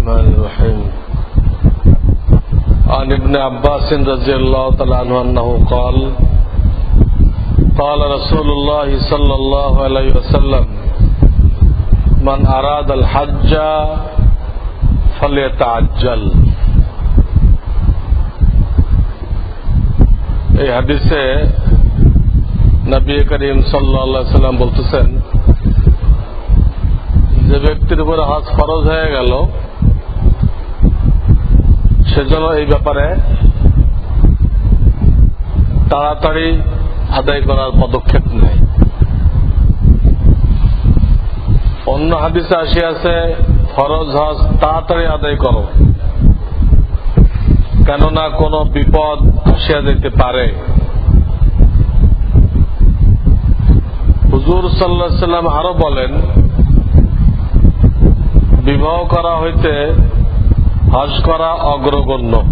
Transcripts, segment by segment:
الرحمن الرحيم عن ابن عباس رضي الله تعالى عنه أنه قال قال رسول الله صلى الله عليه وسلم من أراد الحج فليتعجل এই হাদিসে নবী করিম সাল্লাহ সাল্লাম বলতেছেন যে ব্যক্তির উপরে হজ ফরজ হয়ে গেল সেজন্য এই ব্যাপারে তাড়াতাড়ি আদায় করার পদক্ষেপ নেই। অন্য হাদিসে আসিয়াছে, ফরজ হজ তাড়াতাড়ি আদায় করো। কেননা কোনো বিপদ আসিয়া যেতে পারে। হুজুর সাল্লাহ সাল্লাম আরও বলেন, বিবাহ করা হইতে হজ করা অগ্রগণ্য।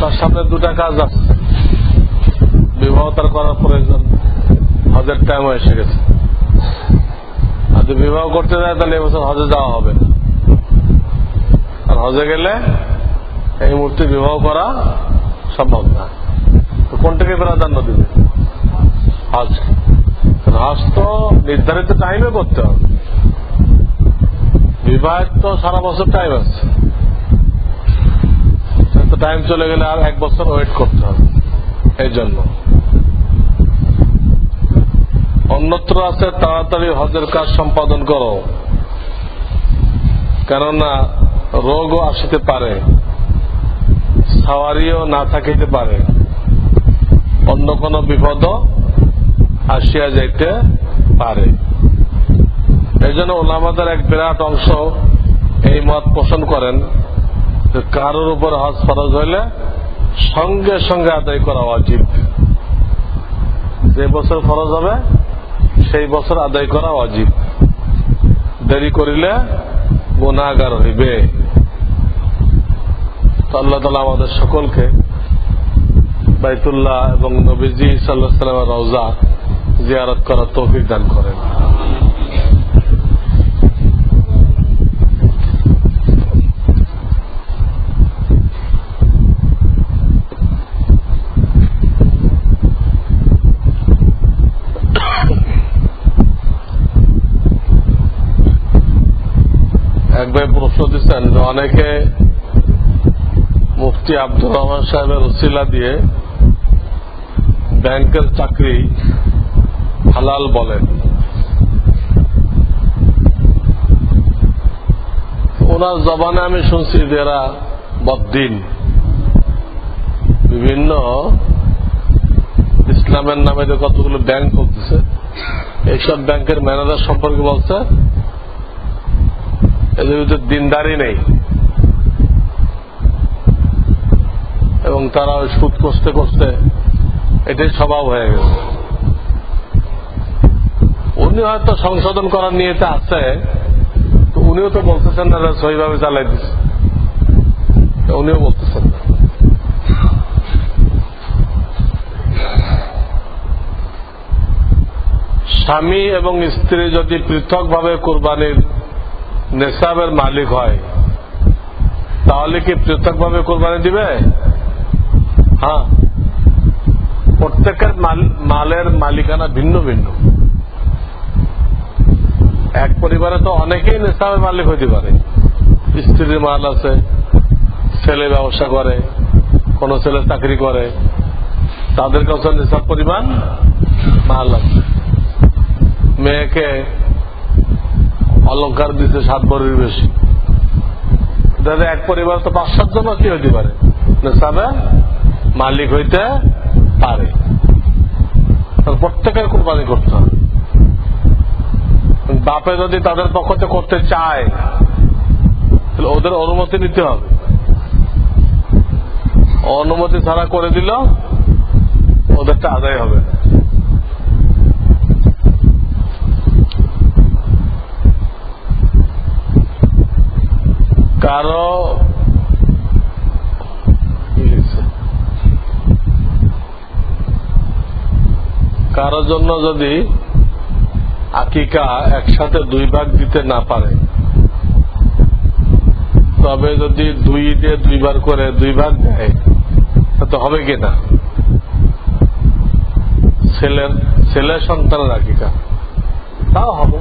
তার সামনে দুটা কাজ আছে। বিবাহ তার করার প্রয়োজন। হজের টাইম এসে গেছে। আর যদি বিবাহ করতে যায়, তাহলে এবছর হজে যাওয়া হবে। আর হজে গেলে এই মূর্তি বিবাহ করা সম্ভব না। তো কোনটাকে প্রাধান্য দিবে হজ। হজ তো নির্ধারিত টাইমে করতে হবে। বিবাহের তো সারা বছর টাইম আছে। টাইম চলে গেলে আর এক বছর ওয়েট করতে হবে। এই জন্য। অন্যত্র আছে, তাড়াতাড়ি হজের কাজ সম্পাদন করো। কেননা রোগও আসিতে পারে, সাওয়ারিও না থাকিতে পারে। অন্য কোনো বিপদও আসিয়া যাইতে পারে। এই জন্য ওলামাদের এক বিরাট অংশ এই মত পোষণ করেন কারোর উপর হজ ফরজ হইলে সঙ্গে সঙ্গে আদায় করা উচিত যে বছর ফরজ হবে, সেই বছর আদায় করা অজীব দেরি করিলে গুণাগার হইবে। আল্লাহ তালা আমাদের সকলকে বাইতুল্লাহ এবং নবীজি সাল্লাহ সাল্লামের রওজা জিয়ারত করার তৌফিক দান করেন। দিচ্ছেন যে অনেকে মুফতি আব্দুর রহমান সাহেবের উসিলা দিয়ে ব্যাংকের চাকরি হালাল বলেন। ওনার জবানে আমি শুনছি যে এরা বদিন বিভিন্ন ইসলামের নামে যে কতগুলো ব্যাংক করতেছে এইসব ব্যাংকের ম্যানেজার সম্পর্কে বলছে এদের ভিতরে দিনদারি নেই। এবং তারা সুদ করতে করতে এটাই স্বভাব হয়ে গেছে। উনি হয়তো সংশোধন করার নিয়েতে আছে, তো উনিও তো বলতেছেন না সহিভাবে চালাই দিচ্ছে উনিও বলতেছেন না। স্বামী এবং স্ত্রী যদি পৃথকভাবে কোরবানির নেশাবের মালিক হয়। তাহলে কি পৃথকভাবে কোরবানি দিবে? হ্যাঁ। প্রত্যেকের মালের মালিকানা ভিন্ন ভিন্ন। এক পরিবারে তো অনেকেই নেশাবের মালিক হইতে পারে। স্ত্রীর মাল আছে, ছেলে ব্যবসা করে, কোন ছেলে চাকরি করে। তাদের কাছে নেশাব পরিমাণ মাল আছে। মেয়েকে অলঙ্কার দিতে সাত বরের বেশি। দাদা, এক পরিবার তো পাঁচ, সাত জন কি হইতে পারে। মালিক হইতে পারে। প্রত্যেকের কোরবানি করতে হবে। বাপে যদি তাদের পক্ষ থেকে করতে চায়, তাহলে ওদের অনুমতি নিতে হবে। অনুমতি ছাড়া করে দিল ওদেরটা আদায় হবে কারও কারও জন্য যদি আকিকা একসাথে দুই ভাগ দিতে না পারে, তবে যদি দুই দিয়ে দুইবার করে দুই ভাগ দেয়, তো হবে কিনা ছেলের ছেলের সন্তানের আকিকা, তাও হবে।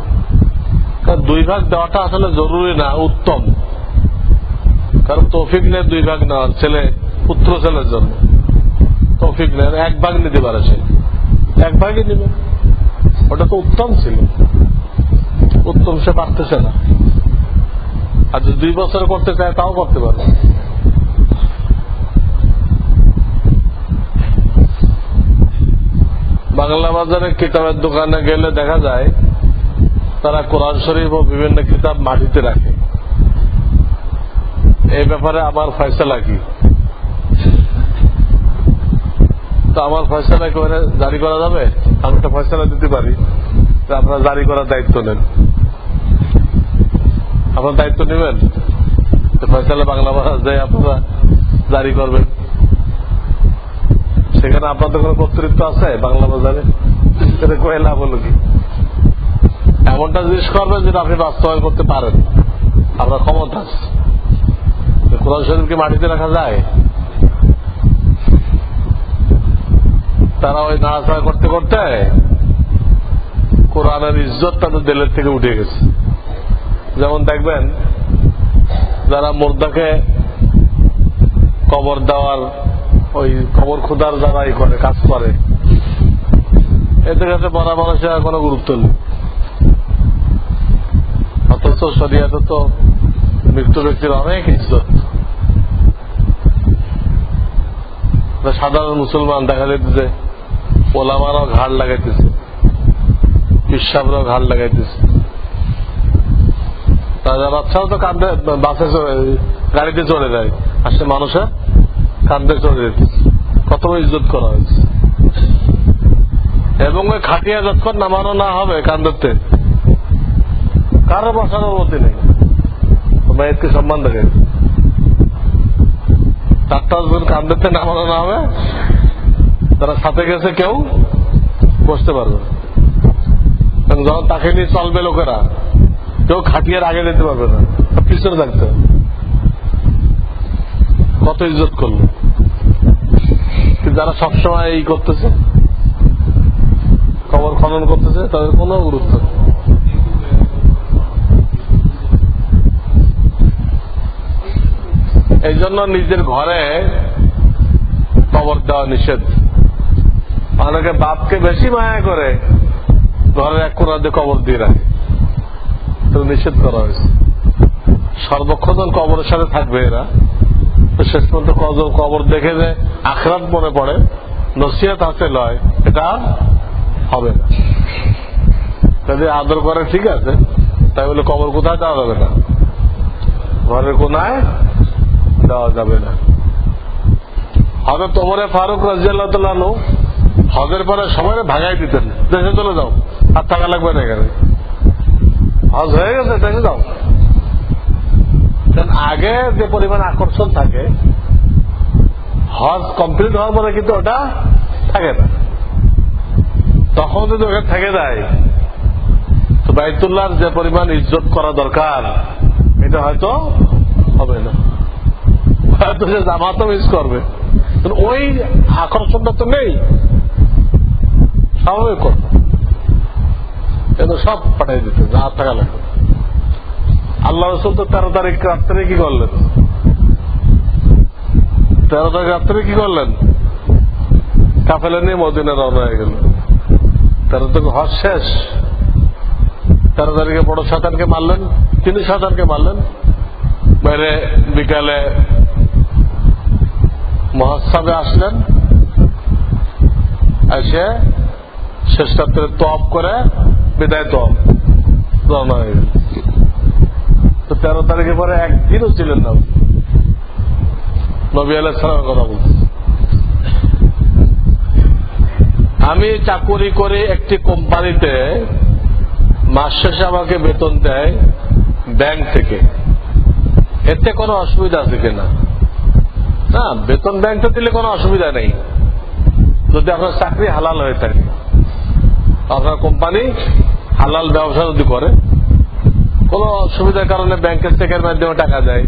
দুই ভাগ দেওয়াটা আসলে জরুরি না, উত্তম। কারণ তৌফিক নেই দুই ভাগ নেওয়ার ছেলে, পুত্র, ছেলের জন্য। তৌফিক নেই এক ভাগ নিতে পারে সে। এক ভাগই নেবে। ওটা তো উত্তম ছিল। উত্তম সে পারতেছে না। আর যদি দুই বছর করতে চায়, তাও করতে পারবে। বাংলা বাজারে কিতাবের দোকানে গেলে দেখা যায়, তারা কোরআন শরীফ ও বিভিন্ন কিতাব মাটিতে রাখে। এই ব্যাপারে আমার ফয়সলা কি? তো আমার ফয়সলা করে জারি করা যাবে? আমি একটা ফয়সলা দিতে পারি। আপনারা জারি করার দায়িত্ব নেন। আপনার দায়িত্ব নেবেন? ফয়সালা বাংলা ভাষা যে আপনারা জারি করবেন। সেখানে আপনাদের কোনো কর্তৃত্ব আছে বাংলা বাজারে সেটা কয়ে লাভ হলো কি? এমনটা জিনিস করবেন যেটা আপনি বাস্তবায়ন করতে পারেন। আপনার ক্ষমতা আছে কোরআন শরীফকে মাটিতে রাখা যায়? তারা ওই নাড়াচাড়া করতে করতে কোরআনের ইজ্জত তাদের দিলের থেকে উঠে গেছে। যেমন দেখবেন, যারা মুর্দাকে কবর দেওয়ার, ওই কবর খুদার যারা ই করে, কাজ করে, এদের কাছে বড় মানুষের কোনো গুরুত্ব নেই। অথচ শরিয়াতে তো মৃত্যু ব্যক্তির অনেক ইজ্জত। সাধারণ মুসলমান দেখা যাইতেছে ওলামারাও ঘাড় লাগাইতেছে পিসাবরাও ঘাড় লাগাইতেছে। রাজা বাচ্চাও তো কান্দে বাসে গাড়িতে চড়ে যায়। আসলে মানুষের কান্দে চড়ে যেতেছে। কত ইজ্জত করা হয়েছে। এবং ওই খাটিয়া যতক্ষণ নামানো না হবে কান্দতে কারও বসার অনুমতি নেই। মেয়েকে সম্মান দেখে চারটা যখন কান্দতে নামানো না হবে। তারা সাথে গেছে কেউ, বসতে পারবে। যখন তাকে নিয়ে চলবে লোকেরা, কেউ খাটিয়ার আগে যেতে পারবে না। পিছনে থাকতে কত ইজ্জত করল। যারা সবসময় এই করতেছে খবর খনন করতেছে, তাদের কোনো গুরুত্ব নেই। এই জন্য নিজের ঘরে কবর দেওয়া নিষেধ। অনেকে বাপকে বেশি মায়া করে ঘরের এক কোনা দিয়ে কবর দিয়ে রাখে। তো নিষেধ করা হয়েছে। সর্বক্ষণ কবরের সাথে থাকবে এরা। তো শেষ পর্যন্ত কবর- দেখে যে আখরাত মনে পড়ে, নসিহত হাতে লয় এটা হবে না। যদি আদর করে ঠিক আছে তাই বলে কবর কোথায় যাওয়া যাবে না? ঘরের কোনায় দেওয়া যাবে না। হজরত তোমরে ফারুক রাজিয়াল্লাহ হজের পরে সময় ভাগাই দিতেন, দেশে চলে যাও আর টাকা লাগবে না এখানে। হজ হয়ে গেছে, দেশে যাও। আগে যে পরিমাণ আকর্ষণ থাকে, হজ কমপ্লিট হওয়ার পরে কিন্তু ওটা থাকে না। তখন যদি ওখানে থেকে যায়, তো বাইতুল্লাহর যে পরিমাণ ইজ্জত করা দরকার, এটা হয়তো হবে না। হয়তো সে জামাতও মিস করবে। ওই আকর্ষণটা তো নেই। স্বাভাবিক কিন্তু সব দিতে যা লাগবে। আল্লাহ রসুল তো তেরো তারিখ রাত্রে কি করলেন? তেরো তারিখ রাত্রে কি করলেন? কাফেলা নিয়ে মদিনা রওনা হয়ে গেল তেরো তারিখ হজ শেষ। তেরো তারিখে বড় সাতানকে মারলেন। তিনি সাতানকে মারলেন। বাইরে বিকালে মহাসাবে আসলেন, এসে শেষ তপ করে বিদায় তপ তো তেরো তারিখে পরে একদিনও ছিলেন না। নবী আলাহ সালামের কথা বলছি আমি চাকুরি করে একটি কোম্পানিতে মাস শেষে আমাকে বেতন দেয় ব্যাংক থেকে। এতে কোনো অসুবিধা আছে কিনা? না, বেতন ব্যাংকে দিলে কোনো অসুবিধা নেই। যদি আপনার চাকরি হালাল হয়ে থাকে। আপনার কোম্পানি হালাল ব্যবসা যদি করে, কোনো অসুবিধার কারণে ব্যাংকের চেকের মাধ্যমে টাকা দেয়।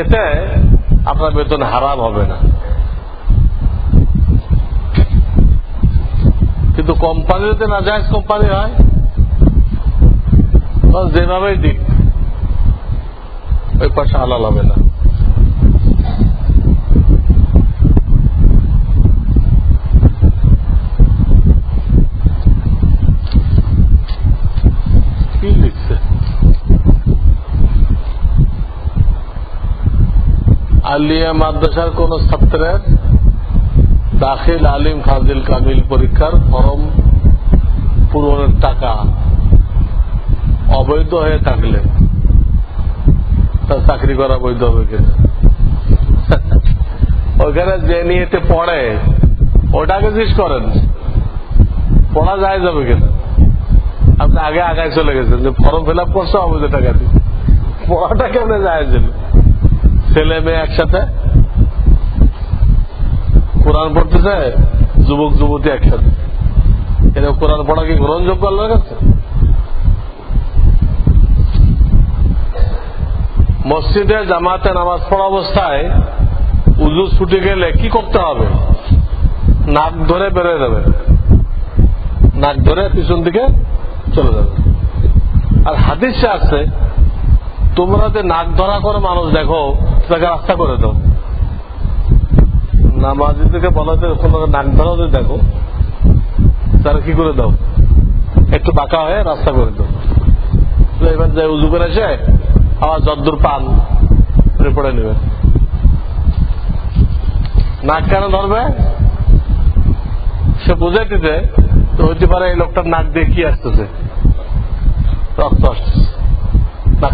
এতে আপনার বেতন হারাম হবে না। কিন্তু কোম্পানি যদি না যায় কোম্পানি হয় যেভাবেই দিক, ওই পয়সা হালাল হবে না কি লিখছে আলিয়া মাদ্রাসার কোন ছাত্রের দাখিল আলিম ফাজিল কামিল পরীক্ষার ফরম পূরণের টাকা অবৈধ হয়ে থাকলে তার চাকরি করা বৈধ হবে কিনা? ওইখানে যে নিয়েতে পড়ে, ওটাকে জিজ্ঞেস করেন, পড়া যায় যাবে কিনা? আপনি আগে আগায় চলে গেছেন যে ফর্ম ফিল আপ করছে, অবৈধ টাকা দিয়ে। পড়াটা কেমনে যায় ছিল ছেলে মেয়ে একসাথে? কোরআন পড়তেছে, যুবক, যুবতী একসাথে। এরকম কোরআন পড়া কি গ্রহণযোগ্য আল্লাহর কাছে? মসজিদে জামাতে নামাজ পড়া অবস্থায় উজু ছুটে গেলে কি করতে হবে? নাক ধরে বেরোয় যাবে নাক ধরে পিছন দিকে চলে যাবে। আর হাদিসে আছে, তোমরা যে নাক ধরা করে মানুষ দেখো তাকে রাস্তা করে দাও। নামাজিদেরকে বলা তোমরা নাক যদি দেখো। তারা কি করে দাও? একটু বাঁকা হয়ে রাস্তা করে দাও। এবার যে উজু করে এসে আবার যদ্দূর পান পড়ে নেবে। নাক কেন ধরবে? সে বুঝে দিতে তো হইতে পারে এই লোকটার নাক দিয়ে কি আসতেছে? রক্ত আসতেছে। নাক।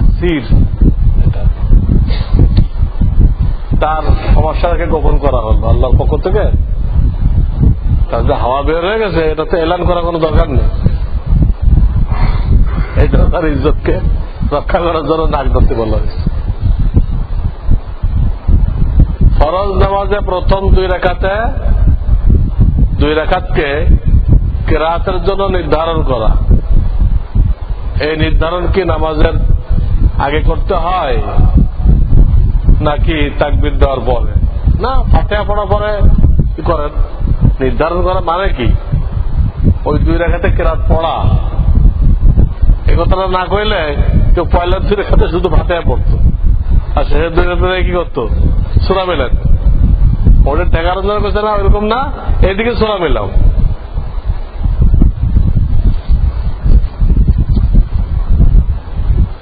তার সমস্যাটাকে গোপন করা হলো, আল্লাহর পক্ষ থেকে। তার যে হাওয়া বের হয়ে গেছে, এটা তো এলান করার কোনো দরকার নেই। জন্য তার ইজ্জতকে রক্ষা করার জন্য নাক ধরতে বলা হয়েছে। ফরজ নামাজে প্রথম দুই রেখাতে, দুই রেখাতকে কেরাতের জন্য নির্ধারণ করা। এই নির্ধারণ কি নামাজের আগে করতে হয়? নাকি তাকবির দেওয়ার পরে? না। ফাতেহা পড়ার পরে কি করেন? নির্ধারণ করা মানে কি? ওই দুই রেখাতে কেরাত পড়া। এ কথাটা না কইলে কেউ পয়লার দুই রেখাতে শুধু ফাতেহা পড়তো। আর শেষের দুই রেখাতে কি করতো? সুরা মেলেন ওদের ঠেকানোর জন্য করছে না ওইরকম না? এইদিকে সুরা মেলাও।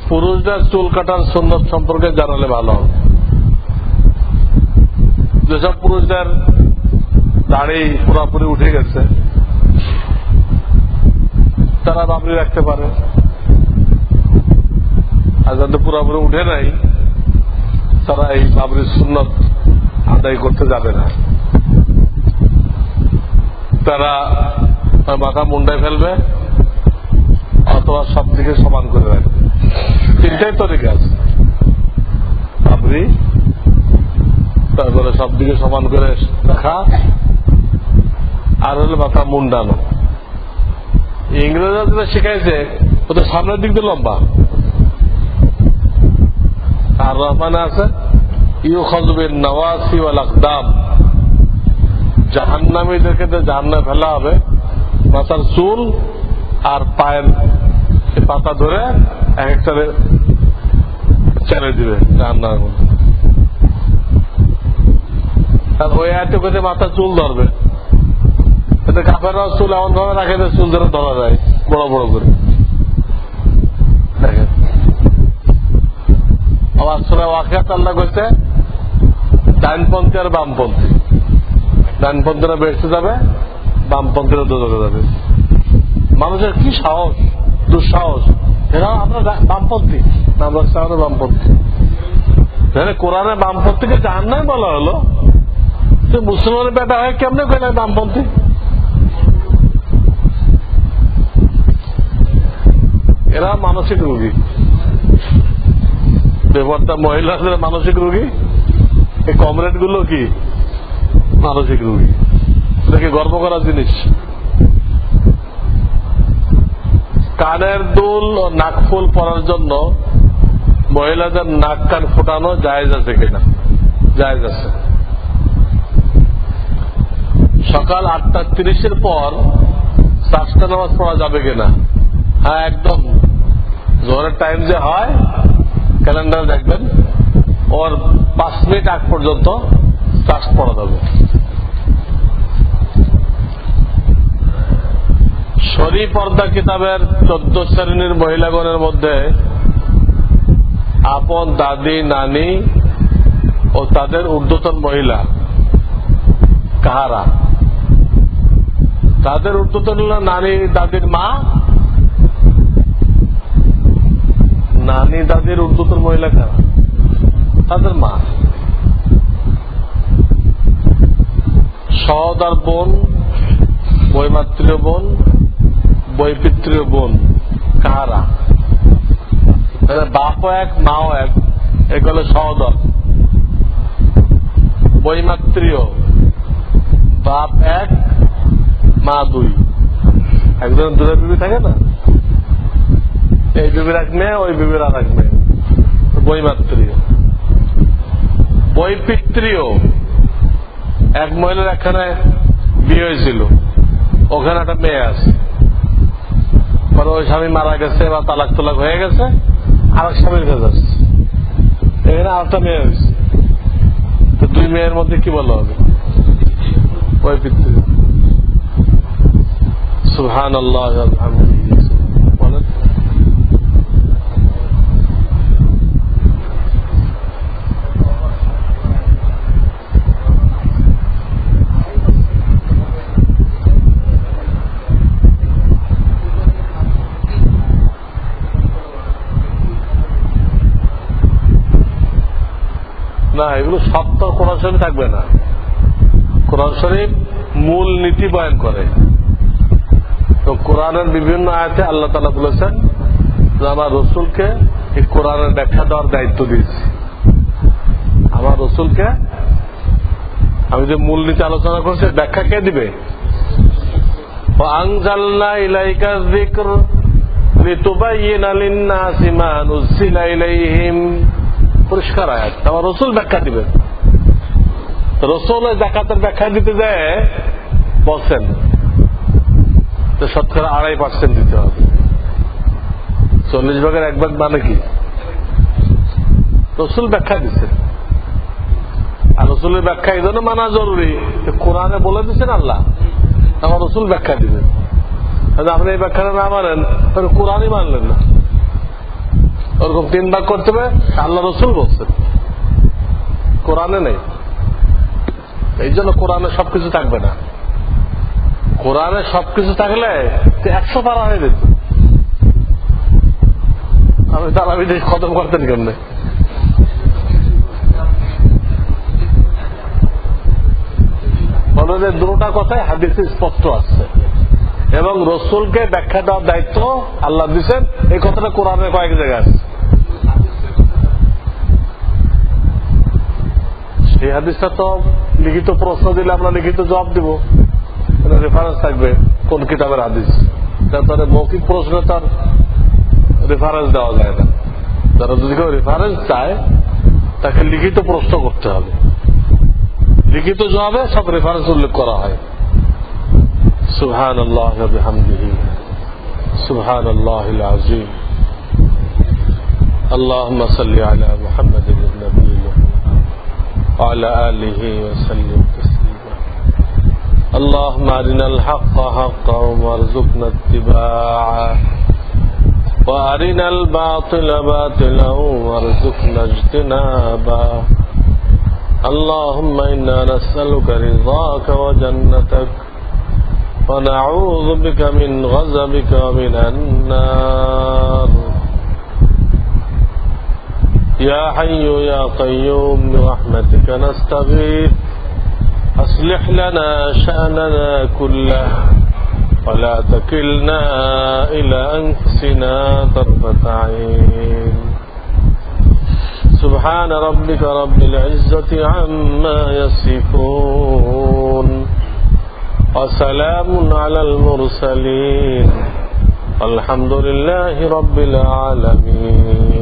পুরুষদের চুল কাটার সুন্নত সম্পর্কে জানালে ভালো হবে। যেসব পুরুষদের দাড়ি পুরাপুরি উঠে গেছে। তারা বাবরি রাখতে পারে। আর যাদের পুরাপুরি উঠে নাই, তারা এই বাবরির সুন্নত আদায় করতে যাবে না। তারা মাথা মুন্ডায় ফেলবে, অথবা সব দিকে সমান করে রাখবে। তিনটাই তরিকা আছে। আপনি তারপরে সব দিকে সমান করে রাখা আর হলো মাথা মুন্ডানো। ইংরেজরা যেটা শিখাইছে ওদের সামনের দিক দিয়ে লম্বা। আর রহমানে আছে ইউ খজবের নওয়াসি ওয়াল আকদাম জাহান্নামীদেরকে জাহান্নামে ফেলা হবে। মাথার চুল আর পায়ের পাতা ধরে এক একটা ছেড়ে দিবে জাহান্নামের মধ্যে আর ওই আয়তে করে মাথার চুল ধরবে। কাপের চুল এমন ভাবে রাখে যে চুল ধরে ধরা যায়, বড় বড় করে। দেখেন। আবার সুরা ওয়াকিয়াত করছে ডাইনপন্থী আর বামপন্থী। ডাইনপন্থীরা বেসতে যাবে, বামপন্থীরা দোদকে যাবে। মানুষের কি সাহস? দুঃসাহস। এরা আমরা বামপন্থী। আমরা বামপন্থী। কোরআনে বামপন্থীকে জাহান নাই বলা হলো। তো মুসলমানের বেটা হয় কেমনে কইলে বামপন্থী? এরা মানসিক রোগী। ব্যাপারটা মহিলাদের মানসিক রোগী। এই কমরেডগুলো কি? মানসিক রোগী। এটাকে গর্ব করার জিনিস? কানের দুল ও নাকফুল পরার জন্য মহিলাদের নাক কান ফোটানো জায়েজ আছে কিনা? জায়েজ আছে। সকাল আটটা তিরিশের পর চারটা নামাজ পড়া যাবে কিনা? হ্যাঁ একদম। জোহরের টাইম যে হয় ক্যালেন্ডার দেখবেন, ওর পাঁচ মিনিট আগ পর্যন্ত চার্জ পড়া যাবে। শরী পর্দা কিতাবের চোদ্দ শ্রেণির মহিলাগণের মধ্যে আপন দাদি, নানি ও তাদের ঊর্ধ্বতন মহিলা কাহারা? তাদের ঊর্ধ্বতন নানি দাদির মা। নানি দাদির ঊর্ধ্বতন মহিলা কারা? তাদের মা। সহদার বোন বৈমাত্রীয় বোন বৈপিত্রীয় বোন, কারা? বাপও এক, মাও এক, এগুলো সহদর বৈমাত্রীয় বাপ এক মা দুই। একজন দূরে বিবি থাকে না? এই এক মেয়ে, ওই বিবির আর এক মেয়ে। বৈমাত্রীয়। বৈপিত্রীয়। এক মহিলার এখানে বিয়ে হয়েছিল। ওখানে একটা মেয়ে আছে। পরে ওই স্বামী মারা গেছে বা তালাক তোলাক হয়ে গেছে আর এক স্বামীর কাছে আসছে এখানে আরেকটা মেয়ে হয়েছে। তো দুই মেয়ের মধ্যে কি বলা হবে? ওই পিতৃ সুহান আল্লাহ বলেন। না, এগুলো তো কোরআন শরীফ থাকবে না। কোরআন শরীফ মূল নীতি বয়ন করে। তো কোরআনের বিভিন্ন আয়াতে আল্লাহ তালা বলেছেন যে আমার রসুলকে এই কোরআনের ব্যাখ্যা দেওয়ার দায়িত্ব দিয়েছি। আমার রসুলকে আমি যে মূল নীতি আলোচনা করছি ব্যাখ্যা কে দিবে? পরিষ্কার আমার রসুল ব্যাখ্যা দিবেন রসুল জাকাতের ব্যাখ্যা দিতে যায় বলছেন তো শতকরা আড়াই পার্সেন্ট দিতে হবে। চল্লিশ ভাগের এক ভাগ মানে কি? রসুল ব্যাখ্যা দিচ্ছেন আর রসুলের ব্যাখ্যা এই জন্য মানা জরুরি কোরআনে বলে দিচ্ছেন আল্লাহ। আমার রসুল ব্যাখ্যা দিবেন। আপনি এই ব্যাখ্যাটা না মানেন, তাহলে কোরআনই মানলেন না। ওরকম তিন ভাগ করতে হবে, আল্লাহ রসুল বলছেন। কোরআনে নেই। এই জন্য কোরআনে সবকিছু থাকবে না। কোরআনে সবকিছু থাকলে একশো পারা হয়ে যেত। আমি তারাবি খতম করতেন কেমনে? দুটা কথাই হাদিসে স্পষ্ট আসছে এবং রসুলকে ব্যাখ্যা দেওয়ার দায়িত্ব আল্লাহ দিচ্ছেন এই কথাটা কোরআনের কয়েক জায়গায় আছে। সেই হাদিসটা তো লিখিত প্রশ্ন দিলে আমরা লিখিত জবাব দিব। রেফারেন্স থাকবে কোন কিতাবের হাদিস তারপরে মৌখিক প্রশ্ন তার রেফারেন্স দেওয়া যায় না যারা যদি কেউ রেফারেন্স চায় তাকে লিখিত প্রশ্ন করতে হবে লিখিত জবাবে সব রেফারেন্স উল্লেখ করা হয় سبحان الله وبحمده سبحان الله العظيم اللهم صل على محمد النبي وعلى آله وسلم تسليما اللهم أرنا الحق حقا وارزقنا اتباعه. وأرنا الباطل باطلا وارزقنا اجتنابا اللهم إنا نسألك رضاك وجنتك. ونعوذ بك من غضبك ومن النار. يا حي يا قيوم برحمتك نستغيث. أصلح لنا شأننا كله ولا تكلنا إلى أنفسنا طرفة عين. سبحان ربك رب العزة عما يصفون وسلام على المرسلين الحمد لله رب العالمين.